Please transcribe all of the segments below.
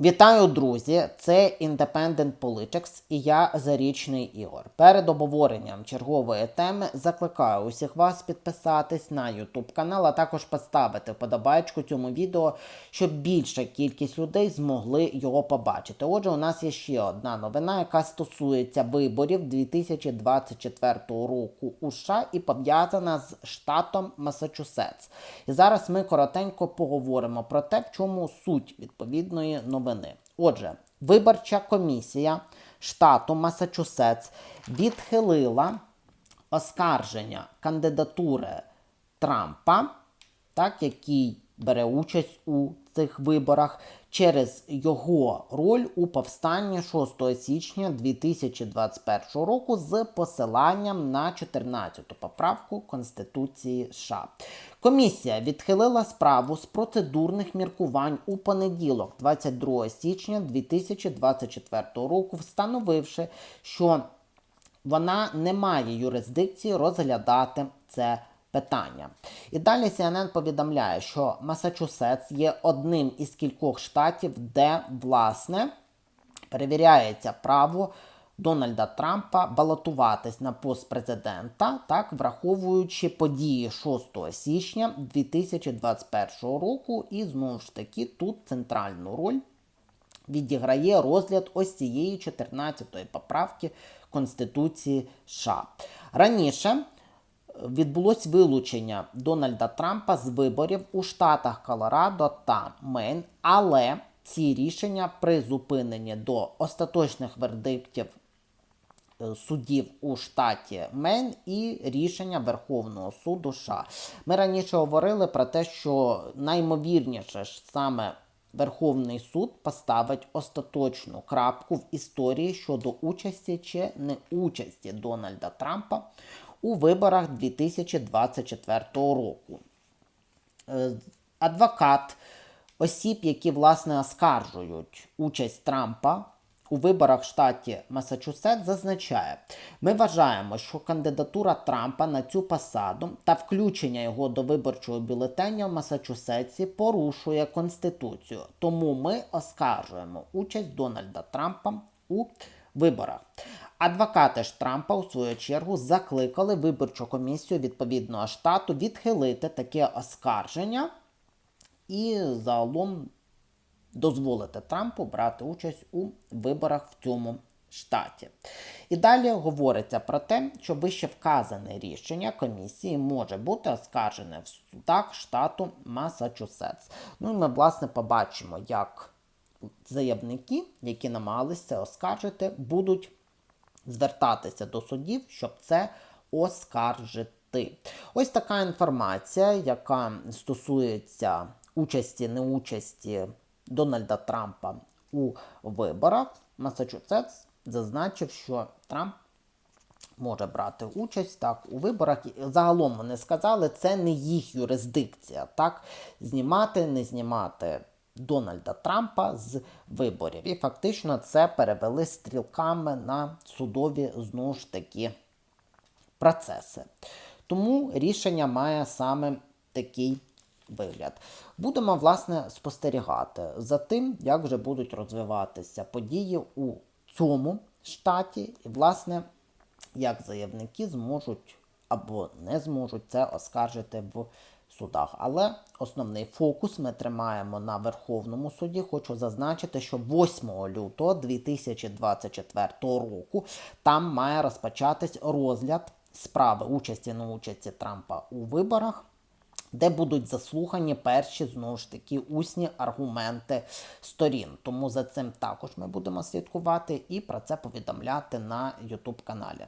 Вітаю, друзі! Це Independent Politics і я Зарічний Ігор. Перед обговоренням чергової теми закликаю усіх вас підписатись на YouTube канал, а також поставити вподобайку цьому відео, щоб більша кількість людей змогли його побачити. Отже, у нас є ще одна новина, яка стосується виборів 2024 року у США і пов'язана з штатом Масачусетс. І зараз ми коротенько поговоримо про те, в чому суть відповідної новини. Отже, виборча комісія штату Масачусетс відхилила оскарження кандидатури Трампа, так, який бере участь у цих виборах, через його роль у повстанні 6 січня 2021 року з посиланням на 14 поправку Конституції США. Комісія відхилила справу з процедурних міркувань у понеділок, 22 січня 2024 року, встановивши, що вона не має юрисдикції розглядати це питання. І далі CNN повідомляє, що Масачусетс є одним із кількох штатів, де, власне, перевіряється право Дональда Трампа балотуватись на пост президента, так, враховуючи події 6 січня 2021 року. І знову ж таки тут центральну роль відіграє розгляд ось цієї 14-ї поправки Конституції США. Раніше відбулось вилучення Дональда Трампа з виборів у штатах Колорадо та Мейн, але ці рішення призупинені до остаточних вердиктів е, судів у штаті Мейн і рішення Верховного суду США. Ми раніше говорили про те, що наймовірніше ж саме Верховний суд поставить остаточну крапку в історії щодо участі чи неучасті Дональда Трампа у виборах 2024 року. Е, Адвокат осіб, які власне оскаржують участь Трампа у виборах в штаті Масачусетс, зазначає: ми вважаємо, що кандидатура Трампа на цю посаду та включення його до виборчого бюлетеня в Масачусетсі порушує Конституцію. Тому ми оскаржуємо участь Дональда Трампа у виборах. Адвокати ж Трампа у свою чергу закликали виборчу комісію відповідного штату відхилити таке оскарження і загалом дозволити Трампу брати участь у виборах в цьому штаті. І далі говориться про те, що вище вказане рішення комісії може бути оскаржене в судах штату Масачусетс. Ну і ми, власне, побачимо, як заявники, які намагалися оскаржити, будуть звертатися до судів, щоб це оскаржити. Ось така інформація, яка стосується участі, неучасті Дональда Трампа у виборах. Масачусетс зазначив, що Трамп може брати участь так у виборах. Загалом вони сказали, це не їх юрисдикція. Так, знімати, не знімати. Дональда Трампа з виборів. І фактично це перевели стрілками на судові знову ж таки процеси. Тому рішення має саме такий вигляд. Будемо, власне, спостерігати за тим, як вже будуть розвиватися події у цьому штаті, і, власне, як заявники зможуть або не зможуть це оскаржити в судах. Але основний фокус ми тримаємо на Верховному суді. Хочу зазначити, що 8 лютого 2024 року там має розпочатись розгляд справи участі на участі Трампа у виборах. Де будуть заслухані перші знову ж таки усні аргументи сторін. Тому за цим також ми будемо слідкувати і про це повідомляти на YouTube каналі.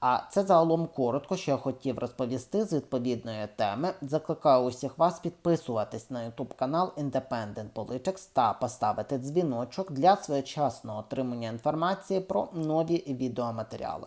А це загалом коротко, що я хотів розповісти з відповідної теми. Закликаю усіх вас підписуватись на YouTube канал Independent Politics та поставити дзвіночок для своєчасного отримання інформації про нові відеоматеріали.